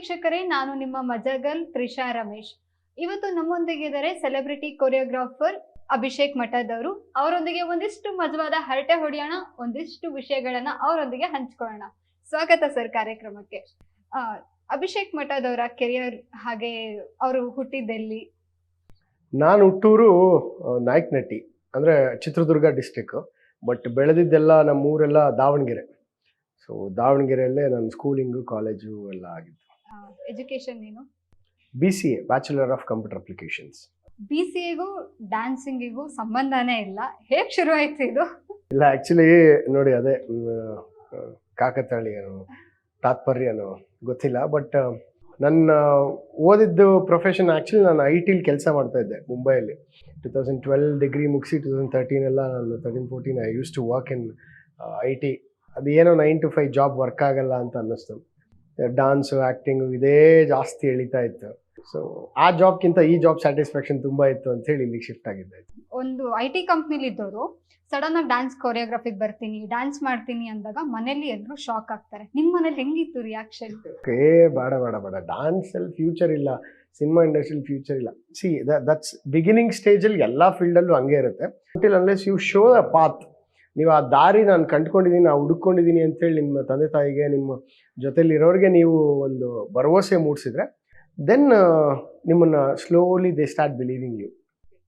ವೀಕ್ಷಕರೇ ನಾನು ನಿಮ್ಮ ಮಜಗಲ್ ತ್ರಿಷಾ ರಮೇಶ್. ಇವತ್ತು ನಮ್ಮೊಂದಿಗಿದ್ದಾರೆ ಸೆಲೆಬ್ರಿಟಿ ಕೊರಿಯೋಗ್ರಾಫರ್ ಅಭಿಷೇಕ್ ಮಠದವರು. ಅವರೊಂದಿಗೆ ಒಂದಿಷ್ಟು ಮಜವಾದ ಹರಟೆ ಹೊಡೆಯೋಣ, ಒಂದಿಷ್ಟು ವಿಷಯಗಳನ್ನ ಅವರೊಂದಿಗೆ ಹಂಚ್ಕೊಳ್ಳೋಣ. ಸ್ವಾಗತ ಸರ್ ಕಾರ್ಯಕ್ರಮಕ್ಕೆ. ಅಭಿಷೇಕ್ ಮಠದವರ ಕೆರಿಯರ್ ಹಾಗೆ ಅವರು ಹುಟ್ಟಿದ್ದೆಲ್ಲಿ? ನಾನು ಹುಟ್ಟೂರು ನಾಯಕ್ನಟ್ಟಿ, ಅಂದ್ರೆ ಚಿತ್ರದುರ್ಗ ಡಿಸ್ಟಿಕ್ ಬಟ್ ಬೆಳೆದಿದ್ದೆಲ್ಲ ನಮ್ಮ ಊರೆಲ್ಲ ದಾವಣಗೆರೆ. ಸೊ ದಾವಣಗೆರೆಯಲ್ಲೇ ನನ್ನ ಸ್ಕೂಲಿಂಗು ಕಾಲೇಜು ಎಲ್ಲ ಆಗಿತ್ತು. ಎಜುಕೇಶನ್ ಏನು B C A bachelor of computer applications B C ಎಗೂ ಡ್ಯಾನ್ಸಿಂಗಿಗೂ ಸಂಬಂಧನೇ ಇಲ್ಲ. ಹೇಗೆ ಶುರು ಆಯ್ತು ಇದು? ಇಲ್ಲ ಆ್ಯಕ್ಚುಲಿ ನೋಡಿ ಅದೇ ಕಾಕತಾಳೀಯನು ತಾತ್ಪರ್ಯನು ಗೊತ್ತಿಲ್ಲ ಬಟ್ ನನ್ನ ಓದಿದ್ದು ಪ್ರೊಫೆಷನ್ ಆ್ಯಕ್ಚುಲಿ ನಾನು ಐ ಟಿಲಿ ಕೆಲಸ ಮಾಡ್ತಾ ಇದ್ದೆ ಮುಂಬೈಯಲ್ಲಿ. ಟು ತೌಸಂಡ್ ಟ್ವೆಲ್ ಡಿಗ್ರಿ ಮುಗಿಸಿ ಟು ತೌಸಂಡ್ ತರ್ಟೀನ್ ಎಲ್ಲ ನಾನು thirteen fourteen I use to work in I T ಅದು ಏನೋ nine to five job work ಆಗಲ್ಲ ಅಂತ ಅನ್ನಿಸ್ತು. ಡಾನ್ಸು ಆ್ಯಕ್ಟಿಂಗು ಇದೇ ಜಾಸ್ತಿ ಎಳಿತಾ ಇತ್ತು. ಸೊ ಆ ಜಾಬ್ಗಿಂತ ಈ ಜಾಬ್ ಸ್ಯಾಟಿಸ್ಫ್ಯಾಕ್ಷನ್ ತುಂಬ ಇತ್ತು ಅಂತ ಹೇಳಿ ಇಲ್ಲಿಗೆ ಶಿಫ್ಟ್ ಆಗಿದ್ದೆ. ಒಂದು ಐ ಟಿ ಕಂಪ್ನಿಲಿ ಇದ್ದವರು ಸಡನ್ ಆಗಿ ಡ್ಯಾನ್ಸ್ ಕೊರಿಯೋಗ್ರಫಿಗೆ ಬರ್ತೀನಿ ಡ್ಯಾನ್ಸ್ ಮಾಡ್ತೀನಿ ಅಂದಾಗ ಮನೇಲಿ ಎಲ್ಲರೂ ಶಾಕ್ ಆಗ್ತಾರೆ. ನಿಮ್ಮ ಮನೇಲಿ ಹೆಂಗಿತ್ತು ರಿಯಾಕ್ಷನ್ ಏ ಬೇಡ ಬೇಡ ಬೇಡ. ಡಾನ್ಸಲ್ಲಿ ಫ್ಯೂಚರ್ ಇಲ್ಲ. ಸಿನಿಮಾ ಇಂಡಸ್ಟ್ರಿಲಿ ಫ್ಯೂಚರ್ ಇಲ್ಲ. ಸಿ ದಟ್ಸ್ ಬಿಗಿನಿಂಗ್ ಸ್ಟೇಜಲ್ಲಿ ಎಲ್ಲ ಫೀಲ್ಡಲ್ಲೂ ಹಂಗೆ ಇರುತ್ತೆ. Unless you show a path ನೀವು ಆ ದಾರಿ ನಾನು ಕಂಡುಕೊಂಡಿದ್ದೀನಿ ನಾನು ಹುಡುಕೊಂಡಿದ್ದೀನಿ ಅಂತೇಳಿ ನಿಮ್ಮ ತಂದೆ ತಾಯಿಗೆ ನಿಮ್ಮ ಜೊತೆಲಿರೋರಿಗೆ ನೀವು ಒಂದು ಭರವಸೆ ಮೂಡಿಸಿದ್ರೆ ದೆನ್ ನಿಮ್ಮನ್ನು slowly they start believing you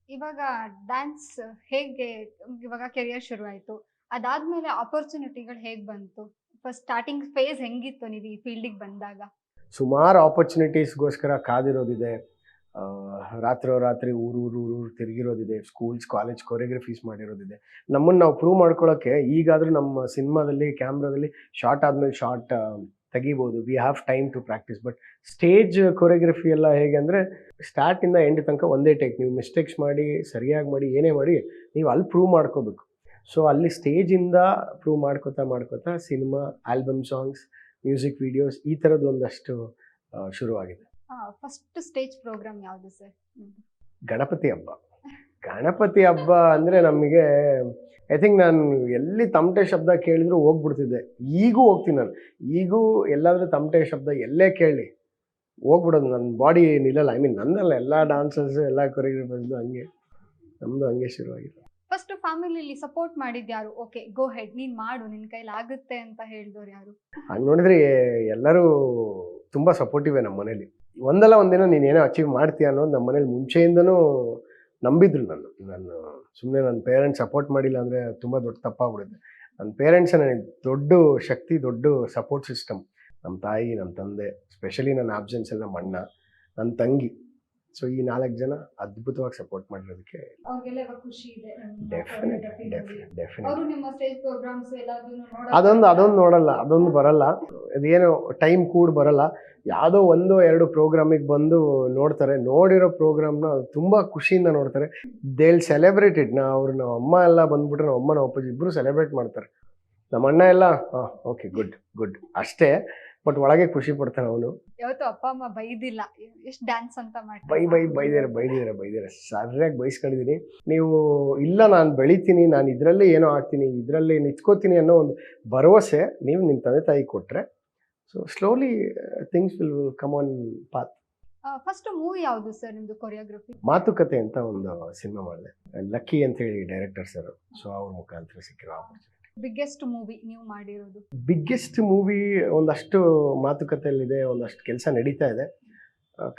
ಇವಾಗ ಡ್ಯಾನ್ಸ್ ಹೇಗೆ ಇವಾಗ ಕೆರಿಯರ್ ಶುರುವಾಯಿತು. ಅದಾದಮೇಲೆ ಅದಾದ್ಮೇಲೆ ಆಪರ್ಚುನಿಟಿಗಳು ಹೇಗೆ ಬಂತು? ಫಸ್ಟ್ ಸ್ಟಾರ್ಟಿಂಗ್ ಫೇಸ್ ಹೆಂಗಿತ್ತು ನೀವು ಈ ಫೀಲ್ಡಿಗೆ ಬಂದಾಗ? ಸುಮಾರು ಆಪರ್ಚುನಿಟೀಸ್ಗೋಸ್ಕರ ಕಾದಿರೋದಿದೆ. ಆ, ರಾತ್ರೋ ರಾತ್ರಿ ಊರು ಊರು ಊರು ಊರು ತಿರುಗಿರೋದಿದೆ ಸ್ಕೂಲ್ಸ್ ಕಾಲೇಜ್ ಕೊರಿಯೋಗ್ರಫೀಸ್ ಮಾಡಿರೋದಿದೆ. ನಮ್ಮನ್ನು ನಾವು ಪ್ರೂವ್ ಮಾಡ್ಕೊಳ್ಳೋಕ್ಕೆ ಈಗಾದರೂ ನಮ್ಮ ಸಿನಿಮಾದಲ್ಲಿ ಕ್ಯಾಮ್ರಾದಲ್ಲಿ ಶಾರ್ಟ್ ಆದಮೇಲೆ ಶಾರ್ಟ್ ತೆಗಿಬೋದು. We have time to practise but stage choreography ಎಲ್ಲ ಹೇಗೆ ಅಂದರೆ ಸ್ಟಾರ್ಟಿಂದ ಎಂಡ್ ತನಕ ಒಂದೇ ಟೇಕ್ ನೀವು ಮಿಸ್ಟೇಕ್ಸ್ ಮಾಡಿ ಸರಿಯಾಗಿ ಮಾಡಿ ಏನೇ ಮಾಡಿ ನೀವು ಅಲ್ಲಿ ಪ್ರೂವ್ ಮಾಡ್ಕೋಬೇಕು. ಸೊ ಅಲ್ಲಿ ಸ್ಟೇಜಿಂದ ಪ್ರೂವ್ ಮಾಡ್ಕೋತಾ ಮಾಡ್ಕೋತಾ cinema album songs music videos ಈ ಥರದ್ದು ಒಂದಷ್ಟು ಶುರುವಾಗಿದೆ. ಫಸ್ಟ್ ಸ್ಟೇಜ್ ಪ್ರೋಗ್ರಾಮ್ ಯಾವುದು ಸರ್ ಗಣಪತಿ ಹಬ್ಬ. ಗಣಪತಿ ಹಬ್ಬ ಅಂದರೆ ನಮಗೆ ಐ ಥಿಂಕ್ ನಾನು ಎಲ್ಲಿ ತಮಟೆ ಶಬ್ದ ಕೇಳಿದ್ರು ಹೋಗ್ಬಿಡ್ತಿದ್ದೆ. ಈಗೂ ಹೋಗ್ತೀನಿ ನಾನು. ಈಗೂ ಎಲ್ಲಾದರೂ ತಮಟೆ ಶಬ್ದ ಎಲ್ಲೇ ಕೇಳಿ ಹೋಗ್ಬಿಡೋದು ನನ್ನ ಬಾಡಿ ನಿಲ್ಲಲ್ಲ. ಐ ಮೀನ್ ನನ್ನಲ್ಲ ಎಲ್ಲ ಡಾನ್ಸರ್ಸ್ ಎಲ್ಲ ಕೊರಿಯೋಗ್ರಫರ್ಸ್ದು ಹಂಗೆ ನಮ್ಮದು ಹಂಗೆ ಶುರುವಾಗಿದೆ. ಫಸ್ಟ್ ಫ್ಯಾಮಿಲಿಲಿ ಸಪೋರ್ಟ್ ಮಾಡಿದ್ ಯಾರು? ಓಕೆ ಗೋ ಹೆಡ್ ನೀನ್ ಮಾಡು ನಿನ್ ಕೈಲಿ ಆಗುತ್ತೆ ಅಂತ ಹೇಳಿದವ್ರು ಯಾರು? ಹಂಗೆ ನೋಡಿದ್ರೆ ಎಲ್ಲರೂ ತುಂಬ ಸಪೋರ್ಟಿವೆ ನಮ್ಮ ಮನೇಲಿ ಒಂದಲ್ಲ ಒಂದಿನ ನೀನು ಅಚೀವ್ ಮಾಡ್ತೀಯ ಅನ್ನೋದು ನಮ್ಮ ಮನೇಲಿ ಮುಂಚೆಯಿಂದನೂ ನಂಬಿದ್ರು ನಾನು ನಾನು ಸುಮ್ಮನೆ ನನ್ನ ಪೇರೆಂಟ್ಸ್ ಸಪೋರ್ಟ್ ಮಾಡಿಲ್ಲ ಅಂದರೆ ತುಂಬ ದೊಡ್ಡ ತಪ್ಪಾಗ್ಬಿಡುತ್ತೆ. ನನ್ನ ಪೇರೆಂಟ್ಸ್ ನನಗೆ ದೊಡ್ಡ ಶಕ್ತಿ, ದೊಡ್ಡ ಸಪೋರ್ಟ್ ಸಿಸ್ಟಮ್ ನಮ್ಮ ತಾಯಿ ನಮ್ಮ ತಂದೆ ಸ್ಪೆಷಲಿ ನನ್ನ ಆಬ್ಸೆನ್ಸ್ ಎಲ್ಲ ನಮ್ಮ ಅಣ್ಣ ನನ್ನ ತಂಗಿ. ಸೊ ಈ ನಾಲ್ಕು ಜನ ಅದ್ಭುತವಾಗಿ ಸಪೋರ್ಟ್ ಮಾಡಿರೋದಕ್ಕೆ ಅದೊಂದು ಅದೊಂದು ನೋಡಲ್ಲ ಅದೊಂದು ಬರಲ್ಲ. ಅದೇನು ಟೈಮ್ ಕೂಡ ಬರಲ್ಲ. ಯಾವುದೋ ಒಂದು ಎರಡು ಪ್ರೋಗ್ರಾಮಿಗೆ ಬಂದು ನೋಡ್ತಾರೆ. ನೋಡಿರೋ ಪ್ರೋಗ್ರಾಮ್ನ ತುಂಬ ಖುಷಿಯಿಂದ ನೋಡ್ತಾರೆ. ದೇಲ್ ಸೆಲೆಬ್ರೇಟೆಡ್ ನಾ ಅವ್ರು ನಮ್ಮ ಅಮ್ಮ ಎಲ್ಲ ಬಂದ್ಬಿಟ್ರೆ ನಮ್ಮ ಅಮ್ಮ ನಮ್ಮ ಅಪ್ಪಾಜಿ ಇಬ್ಬರು ಸೆಲೆಬ್ರೇಟ್ ಮಾಡ್ತಾರೆ. ನಮ್ಮ ಅಣ್ಣ ಎಲ್ಲ ಹಾಂ ಓಕೆ ಗುಡ್ ಗುಡ್ ಅಷ್ಟೇ. ಬಟ್ ಒಳಗೆ ಖುಷಿ ಪಡ್ತಾನೆ ಅವನು. ಯಾವತ್ತು ಅಪ್ಪ ಅಮ್ಮ ಬೈದಿಲ್ಲ. ಎಷ್ಟು ಡ್ಯಾನ್ಸ್ ಅಂತ ಮಾಡಿ ಬೈ ಬೈ ಬೈದಿರ ಬೈದಿರ ಬೈದಿರ ಸರಿಯಾಗಿ ಬೈಸ್ಕೊಂಡಿದ್ದೀನಿ ನೀವು ಇಲ್ಲ ನಾನು ಬೆಳಿತೀನಿ ನಾನು ಇದರಲ್ಲೇ ಏನೋ ಆಗ್ತೀನಿ ಇದರಲ್ಲೇ ನಿಂತ್ಕೋತೀನಿ ಅನ್ನೋ ಒಂದು ಭರವಸೆ ನೀವು ನಿಮ್ಮ ತಂದೆ ತಾಯಿ ಕೊಟ್ಟರೆ so slowly things will come on path first movie ಯಾವುದು ಸರ್ ನಿಮ್ದು ಕೊರಿಯೋಗ್ರಫಿ ಮಾತುಕತೆ ಅಂತ ಒಂದು ಸಿನಿಮಾ ಮಾಡಿದೆ. ಲಕ್ಕಿ ಅಂತ ಹೇಳಿ ಡೈರೆಕ್ಟರ್ ಸರ್ ಸೊ ಅವ್ರ ಮುಖಾಂತರ ಸಿಕ್ಕಿರೋ ಆಪರ್ಚುನಿಟಿ ಬಿಗ್ಗೆಸ್ಟ್ ಮೂವಿ ನೀವು ಮಾಡಿರೋದು? ಬಿಗ್ಗೆಸ್ಟ್ ಮೂವಿ ಒಂದಷ್ಟು ಮಾತುಕತೆಯಲ್ಲಿದೆ, ಒಂದಷ್ಟು ಕೆಲಸ ನಡೀತಾ ಇದೆ.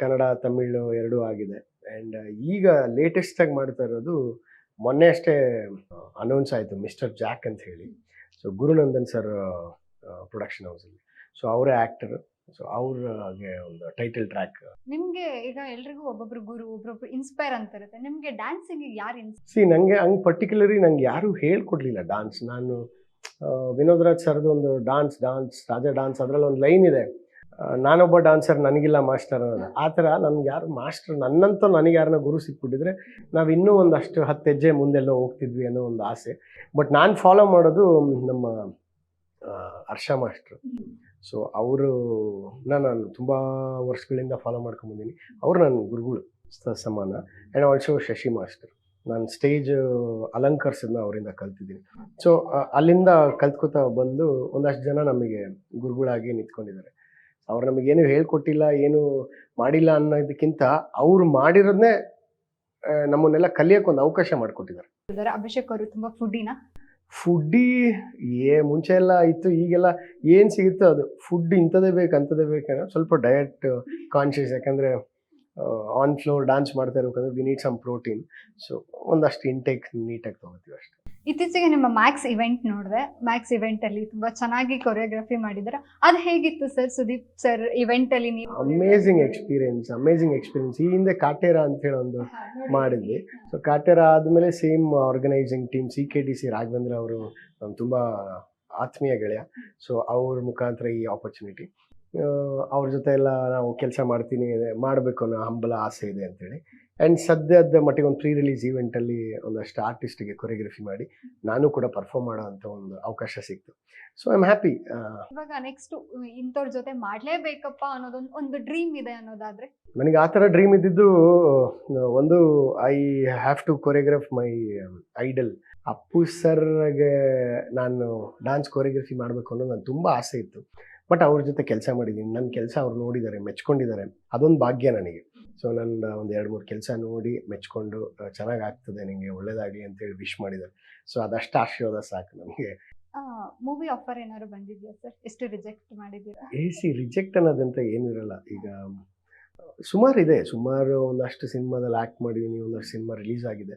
ಕನ್ನಡ, ತಮಿಳು ಎರಡೂ ಆಗಿದೆ. ಆ್ಯಂಡ್ ಈಗ ಲೇಟೆಸ್ಟಾಗಿ ಮಾಡ್ತಾ ಇರೋದು ಮೊನ್ನೆ ಅಷ್ಟೇ ಅನೌನ್ಸ್ ಆಯಿತು ಮಿಸ್ಟರ್ ಜಾಕ್ ಅಂತ ಹೇಳಿ. ಸೊ ಗುರುನಂದನ್ ಸರ್ ಪ್ರೊಡಕ್ಷನ್ ಹೌಸಲ್ಲಿ ಸೊ ಅವರೇ ಆ್ಯಕ್ಟರ್ ಸೊ ಅವ್ರಿಗೆ ಒಂದು ಟೈಟಲ್ ಟ್ರ್ಯಾಕ್ ನಿಮ್ಗೆ ಈಗ ಎಲ್ರಿಗೂ ಒಬ್ಬೊಬ್ರು ಗುರು ಒಬ್ಬೊಬ್ರು ಇನ್ಸ್ಪೈರ್ ಅಂತ ಇರುತ್ತೆ. ನಿಮ್ಗೆ ಡ್ಯಾನ್ಸಿಂಗ್ ಯಾರು ಸಿ ನನಗೆ ಹಂಗೆ ಪರ್ಟಿಕ್ಯುಲರಿ ನಂಗೆ ಯಾರೂ ಹೇಳ್ಕೊಡ್ಲಿಲ್ಲ ಡಾನ್ಸ್ ನಾನು ವಿನೋದ್ ರಾಜ್ ಸರ್ದು ಒಂದು ಡಾನ್ಸ್ ಡಾನ್ಸ್ ರಾಜ ಡಾನ್ಸ್ ಅದರಲ್ಲಿ ಒಂದು ಲೈನ್ ಇದೆ. ನಾನೊಬ್ಬ ಡಾನ್ಸರ್ ನನಗಿಲ್ಲ ಮಾಸ್ಟರ್ ಅನ್ನೋದು. ಆ ಥರ ನಮ್ಗೆ ಯಾರು ಮಾಸ್ಟರ್ ನನ್ನಂತೂ ನನಗೆ ಯಾರನ್ನ ಗುರು ಸಿಕ್ಬಿಟ್ಟಿದ್ರೆ ನಾವು ಇನ್ನೂ ಒಂದಷ್ಟು ಹತ್ತು ಹೆಜ್ಜೆ ಮುಂದೆಲ್ಲ ಹೋಗ್ತಿದ್ವಿ ಅನ್ನೋ ಒಂದು ಆಸೆ. ಬಟ್ ನಾನು ಫಾಲೋ ಮಾಡೋದು ನಮ್ಮ ಹರ್ಷ ಮಾಸ್ಟ್ರು ಸೊ ಅವರು ನಾನು ತುಂಬ ವರ್ಷಗಳಿಂದ ಫಾಲೋ ಮಾಡ್ಕೊಂಬಂದಿನಿ ಅವರು ನನ್ನ ಗುರುಗಳು ಸಮಾನ. And also Shashi master. ನಾನು ಸ್ಟೇಜ್ ಅಲಂಕರಿಸೋದನ್ನ ಅವರಿಂದ ಕಲ್ತಿದ್ದೀನಿ. ಸೊ ಅಲ್ಲಿಂದ ಕಲ್ತ್ಕೊತಾ ಬಂದು ಒಂದಷ್ಟು ಜನ ನಮಗೆ ಗುರುಗಳಾಗಿ ನಿಂತ್ಕೊಂಡಿದ್ದಾರೆ. ಅವ್ರು ನಮಗೇನು ಹೇಳ್ಕೊಟ್ಟಿಲ್ಲ, ಏನು ಮಾಡಿಲ್ಲ ಅನ್ನೋದಕ್ಕಿಂತ ಅವ್ರು ಮಾಡಿರೋದನ್ನೇ ನಮ್ಮನ್ನೆಲ್ಲ ಕಲಿಯೋಕೆ ಒಂದು ಅವಕಾಶ ಮಾಡಿಕೊಟ್ಟಿದ್ದಾರೆ. ಅಭಿಷೇಕ್ ಅವರು ತುಂಬ ಫುಡ್ಡಿನ ಫುಡ್ಡಿ ಏ, ಮುಂಚೆ ಎಲ್ಲ ಇತ್ತು, ಈಗೆಲ್ಲ ಏನು ಸಿಗುತ್ತೋ ಅದು. ಫುಡ್ ಇಂಥದ್ದೇ ಬೇಕು, ಅಂಥದ್ದೇ ಬೇಕಂದ್ರೆ ಸ್ವಲ್ಪ ಡಯಟ್ ಕಾನ್ಷಿಯಸ್ ಯಾಕಂದರೆ ಆನ್ ಫ್ಲೋರ್ ಡ್ಯಾನ್ಸ್ ಮಾಡ್ತಾ ಇರ್ಬೇಕಂದ್ರೆ we need some protein so ಒಂದಷ್ಟು ಇಂಟೇಕ್ ನೀಟಾಗಿ ತೊಗೋತೀವಿ ಅಷ್ಟೇ. ಇತ್ತೀಚೆಗೆ ನಿಮ್ಮ ಮ್ಯಾಕ್ಸ್ ಇವೆಂಟ್ ನೋಡಿದೆ. ಮ್ಯಾಕ್ಸ್ ಇವೆಂಟ್ ಅಲ್ಲಿ ತುಂಬಾ ಚೆನ್ನಾಗಿ ಕೊರಿಯೋಗ್ರಫಿ ಮಾಡಿದ್ರ. ಅದು ಹೇಗಿತ್ತು ಸರ್ ಸುದೀಪ್ ಸರ್ ಇವೆಂಟ್ ಅಲ್ಲಿ ನೀವು ಅಮೇಝಿಂಗ್ ಎಕ್ಸ್ಪೀರಿಯನ್ಸ್ ಅಮೇಝಿಂಗ್ ಎಕ್ಸ್ಪೀರಿಯನ್ಸ್ ಈ ಹಿಂದೆ ಕಾಟೇರ ಅಂತ ಹೇಳಿ ಒಂದು ಮಾಡಿದ್ವಿ. ಸೊ ಕಾಟೇರ ಆದಮೇಲೆ same organising team C K D C Raghavendra ಅವರು ತುಂಬಾ ಆತ್ಮೀಯ ಗೆಳೆಯ. ಸೊ ಅವ್ರ ಮುಖಾಂತರ ಈ ಆಪರ್ಚುನಿಟಿ ಅವ್ರ ಜೊತೆ ಎಲ್ಲ ನಾವು ಕೆಲಸ ಮಾಡ್ತೀನಿ ಮಾಡಬೇಕು ಅನ್ನೋ ಹಂಬಲ ಆಸೆ ಇದೆ ಅಂತೇಳಿ. ಆ್ಯಂಡ್ ಸದ್ಯದ ಮಟ್ಟಿಗೆ ಒಂದು ಪ್ರೀ ರಿಲೀಸ್ ಈವೆಂಟಲ್ಲಿ ಒಂದಷ್ಟು ಆರ್ಟಿಸ್ಟಿಗೆ ಕೊರಿಯೋಗ್ರಫಿ ಮಾಡಿ ನಾನು ಕೂಡ ಪರ್ಫಾರ್ಮ್ ಮಾಡೋ ಅಂತ ಒಂದು ಅವಕಾಶ ಸಿಕ್ತು. ಸೊ ಐ ಆಮ್ ಹ್ಯಾಪಿ ಇವಾಗ ನೆಕ್ಸ್ಟ್ ಇಂಥವ್ರ ಜೊತೆ ಮಾಡಲೇಬೇಕಪ್ಪ ಅನ್ನೋದೊಂದು ಒಂದು ಡ್ರೀಮ್ ಇದೆ ಅನ್ನೋದಾದ್ರೆ? ನನಗೆ ಆ ಥರ ಡ್ರೀಮ್ ಇದ್ದಿದ್ದು ಒಂದು I have to choreograph my idol Appu ಸರ್ಗೆ ನಾನು ಡಾನ್ಸ್ ಕೊರಿಯೋಗ್ರಫಿ ಮಾಡಬೇಕು ಅನ್ನೋದು ನಾನು ತುಂಬ ಆಸೆ ಇತ್ತು. ಬಟ್ ಅವ್ರ ಜೊತೆ ಕೆಲಸ ಮಾಡಿದ್ದೀನಿ ನನ್ನ ಕೆಲಸ ಅವ್ರು ನೋಡಿದ್ದಾರೆ ಮೆಚ್ಕೊಂಡಿದ್ದಾರೆ. ಅದೊಂದು ಭಾಗ್ಯ ನನಗೆ. ಸೊ ನನ್ನ ಒಂದು ಎರಡು ಮೂರು ಕೆಲಸ ನೋಡಿ ಮೆಚ್ಕೊಂಡು ಚೆನ್ನಾಗಿ ಆಗ್ತದೆ ನಿಮಗೆ ಒಳ್ಳೇದಾಗಲಿ ಅಂತೇಳಿ ವಿಶ್ ಮಾಡಿದ್ದಾರೆ ಸೊ ಅದಷ್ಟು ಆಶೀರ್ವಾದ ಸಾಕು ನನಗೆ ಮೂವಿ ಆಫರ್ ಏನಾದ್ರು ಬಂದಿದೆಯಾ ಸರ್ ಎಷ್ಟು ರಿಜೆಕ್ಟ್ ಮಾಡಿದ್ದೀರಾ? ಎ ಸಿ ರಿಜೆಕ್ಟ್ ಅನ್ನೋದಂತ ಏನೂ ಇರಲ್ಲ. ಈಗ ಸುಮಾರು ಇದೆ. ಸುಮಾರು ಒಂದಷ್ಟು ಸಿನಿಮಾದಲ್ಲಿ ಆ್ಯಕ್ಟ್ ಮಾಡಿದ್ದೀನಿ ಒಂದಷ್ಟು ಸಿನಿಮಾ ರಿಲೀಸ್ ಆಗಿದೆ.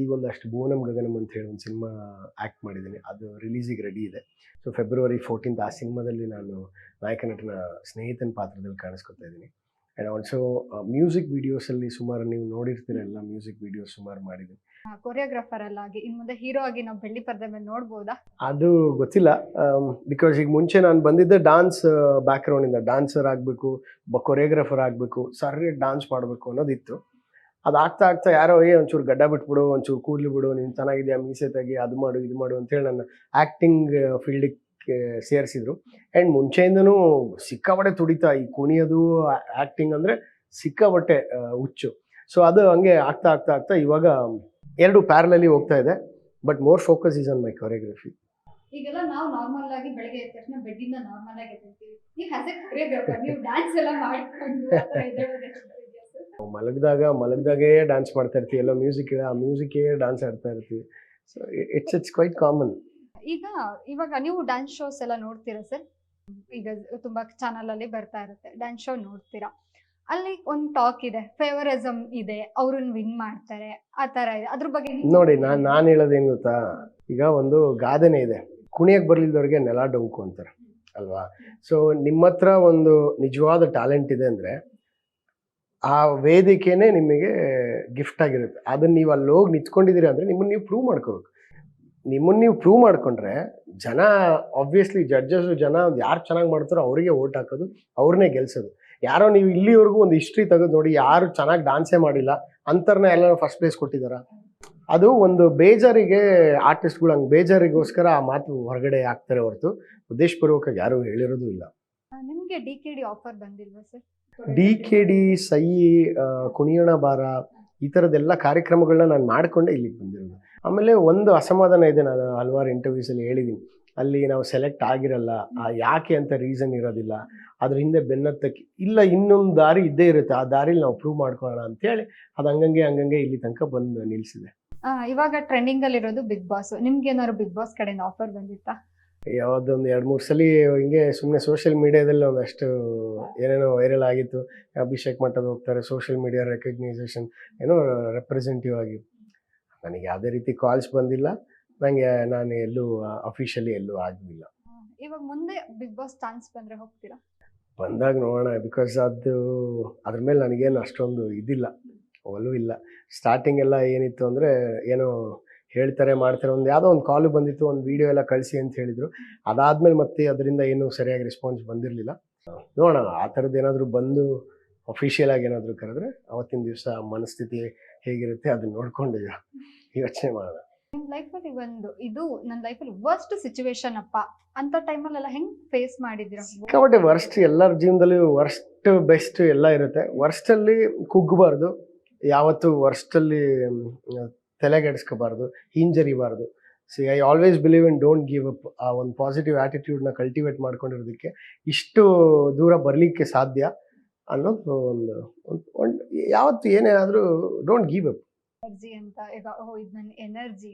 ಈಗ ಒಂದಷ್ಟು ಭುವನಂ ಗಗನಂ ಅಂತ ಹೇಳಿ ಒಂದು ಸಿನಿಮಾ ಆ್ಯಕ್ಟ್ ಮಾಡಿದ್ದೀನಿ ಅದು ರಿಲೀಸಿಗೆ ರೆಡಿ ಇದೆ. ಸೊ ಫೆಬ್ರವರಿ ಫೋರ್ಟೀನ್ತ್ ಆ ಸಿನಿಮಾದಲ್ಲಿ ನಾನು ನಾಯಕ ನಟನ ಸ್ನೇಹಿತನ ಪಾತ್ರದಲ್ಲಿ ಕಾಣಿಸ್ಕೊತಾ ಇದ್ದೀನಿ. ಆ್ಯಂಡ್ ಆಲ್ಸೋ ಮ್ಯೂಸಿಕ್ ವೀಡಿಯೋಸಲ್ಲಿ ಸುಮಾರು ನೀವು ನೋಡಿರ್ತೀರಲ್ಲ ಮ್ಯೂಸಿಕ್ ವಿಡಿಯೋಸ್ ಸುಮಾರು ಮಾಡಿದ್ದೀನಿ ಕೊರಿಯೋಗ್ರಾಫರ್ ಅಲ್ಲಾಗಿ ಇನ್ ಮುಂದೆ ಹೀರೋ ಆಗಿ ನಾವು ಬೆಳ್ಳಿ ಪರದೆ ಮೇಲೆ ನೋಡ್ಬೋದಾ? ಅದು ಗೊತ್ತಿಲ್ಲ ಬಿಕಾಸ್ ಈಗ ಮುಂಚೆ ನಾನು ಬಂದಿದ್ದೆ ಡಾನ್ಸ್ ಬ್ಯಾಕ್ಗ್ರೌಂಡಿಂದ ಡಾನ್ಸರ್ ಆಗಬೇಕು ಒಬ್ಬ ಕೊರಿಯೋಗ್ರಾಫರ್ ಆಗಬೇಕು ಸರಿಯಾಗಿ ಡಾನ್ಸ್ ಮಾಡಬೇಕು ಅನ್ನೋದಿತ್ತು. ಅದು ಆಗ್ತಾ ಆಗ್ತಾ ಯಾರೋ ಏ ಒಂಚೂರು ಗಡ್ಡ ಬಿಟ್ಬಿಡು ಒಂಚೂರು ಕೂದಲು ಬಿಡು ನೀನು ಚೆನ್ನಾಗಿದೆಯಾ ಮೀಸೆ ತೆಗಿ ಅದು ಮಾಡು ಇದು ಮಾಡು ಅಂತೇಳಿ ನನ್ನ ಆ್ಯಕ್ಟಿಂಗ್ ಫೀಲ್ಡಿಗೆ ಸೇರಿಸಿದ್ರು. ಆ್ಯಂಡ್ ಮುಂಚೆಯಿಂದನೂ ಸಿಕ್ಕಾಪಟ್ಟೆ ತುಡಿತಾ ಈ ಕುಣಿಯೋದು ಆ್ಯಕ್ಟಿಂಗ್ ಅಂದರೆ ಸಿಕ್ಕಾಪಟ್ಟೆ ಹುಚ್ಚು. ಸೊ ಅದು ಹಂಗೆ ಆಗ್ತಾ ಆಗ್ತಾ ಆಗ್ತಾ ಇವಾಗ ಎರಡು ಪ್ಯಾರಲಲ್ಲಿ ಹೋಗ್ತಾ ಇದೆ. But more focus is on my choreography. ಈಗೆಲ್ಲ ನಾವು ನಾರ್ಮಲ್ ಆಗಿ ಬೆಳಗ್ಗೆ ಎದ್ದ ತಕ್ಷಣ ಬೆಡ್ಡಿಂದ ನಾರ್ಮಲ್ ಆಗಿ ಎದ್ದಿರ್ತೀವಿ. ನೀವು ಹ್ಯಾಸ್ ಎ ಕೊರಿಯೋಗ್ರಾಫರ್ ನೀವು ಡ್ಯಾನ್ಸ್ ಎಲ್ಲ ಮಾಡ್ಕೊಂಡು ಆ ಥರ ಎದ್ದೇಳೋದು ಎಷ್ಟು ಇದೆಯಾ ಸರ್ ಮಲಗಿದಾಗ ಮಲಗಿದಾಗೇ ಡ್ಯಾನ್ಸ್ ಮಾಡ್ತಾ ಇರ್ತೀವಿ. ಎಲ್ಲೋ ಮ್ಯೂಸಿಕ್ ಆ ಮ್ಯೂಸಿಕ್ಕೇ ಡ್ಯಾನ್ಸ್ ಆಡ್ತಾ ಇರ್ತೀವಿ. So it's it's quite common ಈಗ ಇವಾಗ ನೀವು ಡ್ಯಾನ್ಸ್ ಶೋಸ್ ಎಲ್ಲ ನೋಡ್ತೀರಾ ಸರ್ ಈಗ ತುಂಬಾ ಚಾನಲ್ ಅಲ್ಲಿ ಬರ್ತಾ ಇರುತ್ತೆ ಡ್ಯಾನ್ಸ್ ಶೋ ನೋಡ್ತೀರಾ? ಅಲ್ಲಿ ಒಂದು ಟಾಕ್ ಇದೆ ಫೇವರಿಸಮ್ ಇದೆ, ಅವ್ರನ್ನ ವಿನ್ ಮಾಡ್ತಾರೆ, ಆ ತರ ಇದೆ. ಅದ್ರ ಬಗ್ಗೆ ನೋಡಿ, ನಾನು ನಾನು ಹೇಳೋದೇನು ಗೊತ್ತಾ? ಈಗ ಒಂದು ಗಾದೆನೇ ಇದೆ. ಕುಣಿಯಕ್ಕೆ ಬರ್ಲಿಲ್ದವ್ರಿಗೆ ನೆಲ ಡೊಂಕು ಅಂತಾರೆ, ಅಲ್ವಾ? ಸೊ ನಿಮ್ಮ ಹತ್ರ ಒಂದು ನಿಜವಾದ ಟ್ಯಾಲೆಂಟ್ ಇದೆ ಅಂದರೆ, ಆ ವೇದಿಕೆನೇ ನಿಮಗೆ ಗಿಫ್ಟ್ ಆಗಿರುತ್ತೆ. ಅದನ್ನ ನೀವು ಅಲ್ಲಿ ಹೋಗಿ ನಿಂತ್ಕೊಂಡಿದ್ದೀರಿ ಅಂದರೆ ನಿಮ್ಮನ್ನು ನೀವು ಪ್ರೂವ್ ಮಾಡ್ಕೋಬೇಕು. ನಿಮ್ಮನ್ನು ನೀವು ಪ್ರೂವ್ ಮಾಡ್ಕೊಂಡ್ರೆ ಜನ ಆಬ್ವಿಯಸ್ಲಿ ಜಡ್ಜಸ್ ಜನ ಯಾರು ಚೆನ್ನಾಗಿ ಮಾಡ್ತಾರೋ ಅವರಿಗೆ ಓಟ್ ಹಾಕೋದು ಅವ್ರನ್ನೇ ಗೆಲ್ಸೋದು. ಯಾರೋ ನೀವು ಇಲ್ಲಿವರೆಗೂ ಒಂದು ಹಿಸ್ಟ್ರಿ ತೆಗೆದು ನೋಡಿ ಯಾರು ಚೆನ್ನಾಗಿ ಡಾನ್ಸೇ ಮಾಡಿಲ್ಲ ಅಂತರ್ನ ಎಲ್ಲರೂ ಫಸ್ಟ್ ಪ್ಲೇಸ್ ಕೊಟ್ಟಿದ್ದಾರ ಅದು ಒಂದು ಬೇಜಾರಿಗೆ ಆರ್ಟಿಸ್ಟ್ಗಳು ಹಂಗೆ ಬೇಜಾರಿಗೋಸ್ಕರ ಆ ಮಾತು ಹೊರಗಡೆ ಆಗ್ತಾರೆ ಹೊರತು ಉದ್ದೇಶಪೂರ್ವಕವಾಗಿ ಯಾರು ಹೇಳಿರೋದು ಇಲ್ಲ. ನಿಮಗೆ ಡಿ ಕೆ ಡಿ ಆಫರ್ ಬಂದಿಲ್ವಾ ಸರ್ ಡಿ ಕೆ ಡಿ ಸೈ ಕುಣಿಯೋಣ ಬಾರ ಈ ಥರದ್ದೆಲ್ಲ ಕಾರ್ಯಕ್ರಮಗಳನ್ನ ನಾನು ಮಾಡಿಕೊಂಡೆ ಇಲ್ಲಿಗೆ ಬಂದಿರೋದು. ಆಮೇಲೆ ಒಂದು ಅಸಮಾಧಾನ ಇದೆ ನಾನು ಹಲವಾರು ಇಂಟರ್ವ್ಯೂಸಲ್ಲಿ ಹೇಳಿದ್ದೀನಿ. ಅಲ್ಲಿ ನಾವು ಸೆಲೆಕ್ಟ್ ಆಗಿರಲ್ಲ ಆ ಯಾಕೆ ಅಂತ ರೀಸನ್ ಇರೋದಿಲ್ಲ ಅದ್ರ ಹಿಂದೆ ಬೆನ್ನತ್ತಕ್ಕೆ ಇಲ್ಲ ಇನ್ನೊಂದು ದಾರಿ ಇದ್ದೇ ಇರುತ್ತೆ ಆ ದಾರಿಲಿ ನಾವು ಪ್ರೂವ್ ಮಾಡ್ಕೊಳ್ಳೋಣ ಅಂತೇಳಿ ಅದು ಹಂಗಂಗೆ ಹಂಗಂಗೆ ಇಲ್ಲಿ ತನಕ ಬಂದು ನಿಲ್ಲಿಸಿದೆ ಇವಾಗ ಟ್ರೆಂಡಿಂಗ್ ಅಲ್ಲಿ ಇರೋದು ಬಿಗ್ ಬಾಸ್ ನಿಮ್ಗೆ ಏನಾದ್ರು ಬಿಗ್ ಬಾಸ್ ಕಡೆಯಿಂದ ಆಫರ್ ಬಂದಿತ್ತಾ? ಯಾವುದೊಂದು ಎರಡು ಮೂರು ಸಲ ಹಿಂಗೆ ಸುಮ್ಮನೆ ಸೋಷಿಯಲ್ ಮೀಡಿಯಾದಲ್ಲಿ ಒಂದಷ್ಟು ಏನೇನೋ ವೈರಲ್ ಆಗಿತ್ತು ಅಭಿಷೇಕ್ ಮಟ್ಟದ ಹೋಗ್ತಾರೆ ಸೋಷಿಯಲ್ ಮೀಡಿಯಾ ರೆಕಗ್ನೈಸೇಷನ್ ಏನೋ ರೆಪ್ರೆಸೆಂಟಿವ್ ಆಗಿ ನನಗೆ ಯಾವುದೇ ರೀತಿ ಕಾಲ್ಸ್ ಬಂದಿಲ್ಲ. ನನಗೆ ನಾನು ಎಲ್ಲೂ ಅಫಿಷಿಯಲಿ ಎಲ್ಲೂ ಆಗಲಿಲ್ಲ ಇವಾಗ ಮುಂದೆ ಬಿಗ್ ಬಾಸ್ ಚಾನ್ಸ್ ಬಂದರೆ ಹೋಗ್ತೀರಾ? ಬಂದಾಗ ನೋಡೋಣ ಬಿಕಾಸ್ ಅದು ಅದ್ರ ಮೇಲೆ ನನಗೇನು ಅಷ್ಟೊಂದು ಇದಿಲ್ಲ. ಒಲವು ಇಲ್ಲ. ಸ್ಟಾರ್ಟಿಂಗ್ ಎಲ್ಲ ಏನಿತ್ತು ಅಂದರೆ ಏನೋ ಹೇಳ್ತಾರೆ ಮಾಡ್ತಾರೆ ಒಂದು ಯಾವುದೋ ಒಂದು ಕಾಲು ಬಂದಿತ್ತು ಒಂದು ವಿಡಿಯೋ ಎಲ್ಲ ಕಳಿಸಿ ಅಂತ ಹೇಳಿದರು. ಅದಾದಮೇಲೆ ಮತ್ತೆ ಅದರಿಂದ ಏನು ಸರಿಯಾಗಿ ರೆಸ್ಪಾನ್ಸ್ ಬಂದಿರಲಿಲ್ಲ. ನೋಡೋಣ ಆ ಥರದ್ದು ಏನಾದರೂ ಬಂದು ಅಫಿಷಿಯಲ್ ಆಗಿ ಏನಾದರೂ ಕರೆದ್ರೆ ಅವತ್ತಿನ ದಿವಸ ಮನಸ್ಥಿತಿ ಹೇಗಿರುತ್ತೆ ಅದನ್ನ ನೋಡ್ಕೊಂಡು ಯೋಚನೆ ಮಾಡೋಣ. ನಿಮ್ ಲೈಫಲ್ಲಿ ಒಂದು ಇದು ನನ್ನ ಲೈಫಲ್ಲಿ ವರ್ಸ್ಟ್ ಸಿಚುವೇಶನ್ ಅಪ್ಪ. ಅಂತ ಟೈಮಲ್ಲೆಲ್ಲ ಹೆಂಗ್ ಫೇಸ್ ಮಾಡಿದ್ದೀರಾ? ಸಿಕ್ಕಾಪಟ್ಟೆ ವರ್ಸ್ಟ್ ಎಲ್ಲರ ಜೀವನದಲ್ಲಿ ವರ್ಸ್ಟ್ ಬೆಸ್ಟ್ ಎಲ್ಲ ಇರುತ್ತೆ. ವರ್ಸ್ಟಲ್ಲಿ ಕುಗ್ಗಬಾರ್ದು. ಯಾವತ್ತು ವರ್ಸ್ಟಲ್ಲಿ ತಲೆಗೆಡಿಸ್ಕೋಬಾರ್ದು. ಹಿಂಜರಿಬಾರ್ದು. See I always believe in don't give up ಆ ಒಂದು ಪಾಸಿಟಿವ್ ಆಟಿಟ್ಯೂಡ್ನ ಕಲ್ಟಿವೇಟ್ ಮಾಡ್ಕೊಂಡಿರೋದಕ್ಕೆ ಇಷ್ಟು ದೂರ ಬರಲಿಕ್ಕೆ ಸಾಧ್ಯ. ಅನ್ನೋದು ಒಂದು ಒಂದು ಯಾವತ್ತು ಏನೇನಾದರೂ ಡೋಂಟ್ ಗಿವ್ ಅಪ್ ಎನರ್ಜಿ ಅಂತ ಈಗ ಓ ಇದು ನನ್ನ ಎನರ್ಜಿ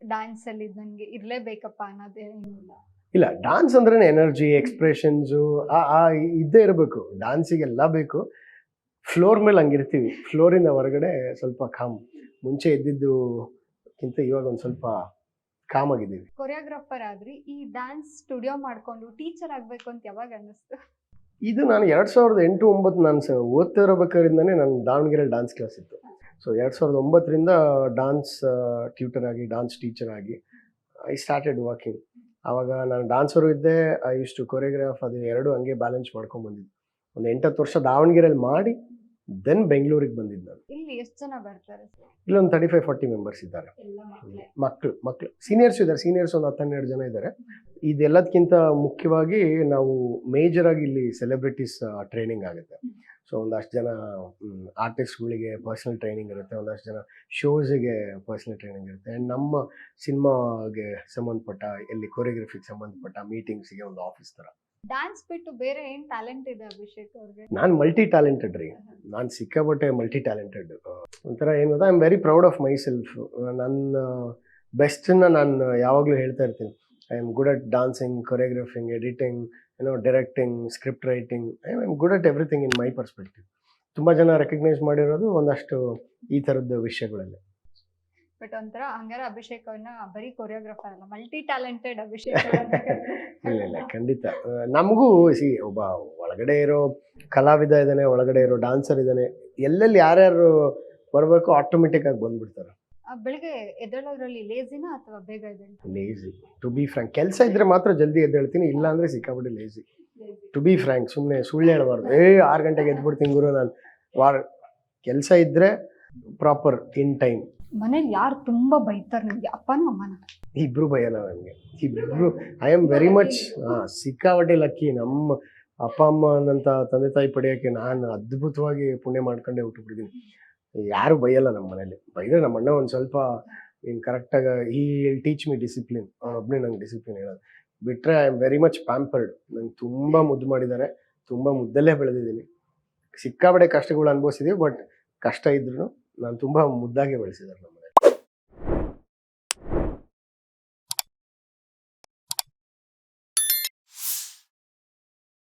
ಡ್ಯಾನ್ಸ್ ಅಲ್ಲಿ ಇದು ನನಗೆ ಇರಲೇಬೇಕಪ್ಪ ಅನ್ನೋದೇನಿಲ್ಲ ಇಲ್ಲ ಡಾನ್ಸ್ ಅಂದ್ರೆ ಎನರ್ಜಿ ಎಕ್ಸ್ಪ್ರೆಷನ್ಸು ಆ ಆ ಇದ್ದೇ ಇರಬೇಕು. ಡಾನ್ಸಿಗೆಲ್ಲ ಬೇಕು. ಫ್ಲೋರ್ ಮೇಲೆ ಹಂಗಿರ್ತೀವಿ. ಫ್ಲೋರಿಂದ ಹೊರಗಡೆ ಸ್ವಲ್ಪ ಕಾಮ್ ಮುಂಚೆ ಇದ್ದಿದ್ದುಕ್ಕಿಂತ ಇವಾಗ ಒಂದು ಸ್ವಲ್ಪ ಕಾಮ್ ಆಗಿದ್ದೀವಿ. ಕೊರಿಯೋಗ್ರಾಫರ್ ಆದ್ರಿ ಈ ಡ್ಯಾನ್ಸ್ ಸ್ಟುಡಿಯೋ ಮಾಡ್ಕೊಂಡು ಟೀಚರ್ ಆಗಬೇಕು ಅಂತ ಯಾವಾಗ ಅನ್ನಿಸ್ತು? ಇದು ನಾನು ಎರಡು ಸಾವಿರದ ಎಂಟು ಒಂಬತ್ತು ನಾನು ಸ ಓದ್ತಾ ಇರಬೇಕಾದ್ರಿಂದನೇ ನಾನು ದಾವಣಗೆರೆ ಡಾನ್ಸ್ ಕ್ಲಾಸ್ ಇತ್ತು. ಸೊ ಎರಡು ಸಾವಿರದ ಒಂಬತ್ತರಿಂದ ಡಾನ್ಸ್ ಟ್ಯೂಟರ್ ಆಗಿ ಡಾನ್ಸ್ ಟೀಚರ್ ಆಗಿ ಐ ಸ್ಟಾರ್ಟೆಡ್ ವಾಕಿಂಗ್ ಆವಾಗ ನಾನು ಡಾನ್ಸರು ಇದ್ದೆ. ಐ ಇಷ್ಟು ಕೊರಿಯೋಗ್ರಾಫ್ ಅದು ಎರಡು ಹಂಗೆ ಬ್ಯಾಲೆನ್ಸ್ ಮಾಡ್ಕೊಂಡು ಬಂದಿದ್ದೆ. ಒಂದು ಎಂಟತ್ತು ವರ್ಷ ದಾವಣಗೆರೆಯಲ್ಲಿ ಮಾಡಿ ದೆನ್ ಬೆಂಗಳೂರಿಗೆ ಬಂದಿದ್ದು ನಾನು. ಇಲ್ಲಿ ಎಷ್ಟು ಜನ ಬರ್ತಾರೆ ಇಲ್ಲೊಂದು ತರ್ಟಿ ಫೈವ್ ಫಾರ್ಟಿ ಮೆಂಬರ್ಸ್ ಇದ್ದಾರೆ ಮಕ್ಕಳು ಮಕ್ಕಳು ಸೀನಿಯರ್ಸ್ ಇದ್ದಾರೆ. ಸೀನಿಯರ್ಸ್ ಒಂದು ಹತ್ತು ಹನ್ನೆರಡು ಜನ ಇದ್ದಾರೆ. ಇದೆಲ್ಲದಕ್ಕಿಂತ ಮುಖ್ಯವಾಗಿ ನಾವು ಮೇಜರ್ ಆಗಿ ಇಲ್ಲಿ ಸೆಲೆಬ್ರಿಟೀಸ್ ಟ್ರೈನಿಂಗ್ ಆಗುತ್ತೆ. ಸೊ ಒಂದಷ್ಟು ಜನ ಆರ್ಟಿಸ್ಟ್ಗಳಿಗೆ ಪರ್ಸ್ನಲ್ ಟ್ರೈನಿಂಗ್ ಇರುತ್ತೆ ಒಂದಷ್ಟು ಜನ ಶೋಸಿಗೆ ಪರ್ಸ್ನಲ್ ಟ್ರೈನಿಂಗ್ ಇರುತ್ತೆ. ಆ್ಯಂಡ್ ನಮ್ಮ ಸಿನಿಮಾಗೆ ಸಂಬಂಧಪಟ್ಟ ಎಲ್ಲಿ ಕೊರಿಯೋಗ್ರಫಿಗೆ ಸಂಬಂಧಪಟ್ಟ ಮೀಟಿಂಗ್ಸಿಗೆ ಒಂದು ಆಫೀಸ್ ಥರ ಡ್ಯಾನ್ಸ್ ಬಿಟ್ಟು ಬೇರೆ ಏನು ಟ್ಯಾಲೆಂಟ್ ಇದೆ ಅಭಿಷೇಕ್ ಅವ್ರಿಗೆ? ನಾನು ಮಲ್ಟಿ ಟ್ಯಾಲೆಂಟೆಡ್ ರೀ ನಾನು ಸಿಕ್ಕಾಪಟ್ಟೆ ಮಲ್ಟಿ ಟ್ಯಾಲೆಂಟೆಡ್ ಒಂಥರ ಏನು ಗೊತ್ತಾ? I am very proud of myself ನನ್ನ ಬೆಸ್ಟನ್ನು ನಾನು ಯಾವಾಗಲೂ ಹೇಳ್ತಾ ಇರ್ತೀನಿ. I am good at dancing choreographing editing ಏನೋ directing script writing I am good at everything in my perspective ತುಂಬ ಜನ ರೆಕಗ್ನೈಸ್ ಮಾಡಿರೋದು ಒಂದಷ್ಟು ಈ ಥರದ್ದು ವಿಷಯಗಳಲ್ಲಿ. ಬಟ್ ಒಂಥರ ಹಂಗಾರೆ ಅಭಿಷೇಕ್ ಅವ್ರನ್ನ ಬರೀ ಕೊರಿಯೋಗ್ರಾಫರ್ ಅಲ್ಲ ಮಲ್ಟಿ ಟ್ಯಾಲೆಂಟೆಡ್ ಅಭಿಷೇಕ್. ಇಲ್ಲ ಇಲ್ಲ ಖಂಡಿತ. ನಮಗೂ ಸಿ ಒಬ್ಬ ಒಳಗಡೆ ಇರೋ ಕಲಾವಿದ ಇದ್ದಾನೆ ಒಳಗಡೆ ಇರೋ ಡಾನ್ಸರ್ ಇದ್ದಾನೆ ಎಲ್ಲೆಲ್ಲಿ ಯಾರ್ಯಾರು ಬರಬೇಕು ಆಟೋಮೆಟಿಕ್ ಆಗಿ ಬಂದ್ಬಿಡ್ತಾರೆ. ಬೆಳಿಗ್ಗೆ ಎದ್ದೇಳೋದ್ರಲ್ಲಿ ಲೇಜಿನ ಅಥವಾ ಬೇಗ ಎದ್ದೇಳ್ತೀನಿ ಲೇಜಿ ಟು ಬಿ ಫ್ರ್ಯಾಂಕ್ ಕೆಲಸ ಇದ್ರೆ ಮಾತ್ರ ಜಲ್ದಿ ಎದ್ದೇಳ್ತೀನಿ ಇಲ್ಲ ಅಂದ್ರೆ ಸಿಕ್ಕಾಬಿಟ್ಟು ಲೇಜಿ ಟು ಬಿ ಫ್ರ್ಯಾಂಕ್ ಸುಮ್ಮನೆ ಸುಳ್ಳು ಹೇಳಬಾರ್ದು. ಏ ಆರು ಗಂಟೆಗೆ ಎದ್ಬಿಡ್ತೀನಿ ಗುರು ನಾನು. ವಾರ ಕೆಲಸ ಇದ್ರೆ ಪ್ರಾಪರ್ ಇನ್ ಟೈಮ್ ಮನೇಲಿ ಯಾರು ತುಂಬಾ ಬೈತಾರೆ ನಿಮಗೆ ಅಪ್ಪನ ಅಮ್ಮನ. ಇಬ್ರು ಭಯಲ್ಲ ನನಗೆ ಇಬ್ರು ಐ ಆಮ್ ವೆರಿ ಮಚ್ ಸಿಕ್ಕಾಪಟ್ಟೆ ಲಕ್ಕಿ ನಮ್ಮ ಅಪ್ಪ ಅಮ್ಮನಂತ ತಂದೆ ತಾಯಿ ಪಡೆಯೋಕ್ಕೆ ನಾನು ಅದ್ಭುತವಾಗಿ ಪುಣ್ಯ ಮಾಡ್ಕೊಂಡೇ ಹುಟ್ಟುಬಿಟ್ಟಿದ್ದೀನಿ ಯಾರು ಬೈಯಲ್ಲ ನಮ್ಮ ಮನೇಲಿ. ಬೈದ್ರೆ ನಮ್ಮ ಅಣ್ಣ ಒಂದು ಸ್ವಲ್ಪ ನೀನು ಕರೆಕ್ಟಾಗಿ ಈ ಟೀಚ್ ಮಿ ಡಿಸಿಪ್ಲಿನ್ ಒಬ್ಬನೇ ನಂಗೆ ಡಿಸಿಪ್ಲಿನ್ ಹೇಳೋದು. ಬಿಟ್ಟರೆ I am very much pampered ನಂಗೆ ತುಂಬ ಮುದ್ದು ಮಾಡಿದ್ದಾರೆ ತುಂಬ ಮುದ್ದಲ್ಲೇ ಬೆಳೆದಿದ್ದೀನಿ. ಸಿಕ್ಕಾಬಡೆ ಕಷ್ಟಗಳು ಅನುಭವಿಸಿದೀವಿ ಬಟ್ ಕಷ್ಟ ಇದ್ರೂ ನಾನು ತುಂಬ ಮುದ್ದಾಗಿ ಬೆಳೆಸಿದ್ದಾರೆ ನಮ್ಮ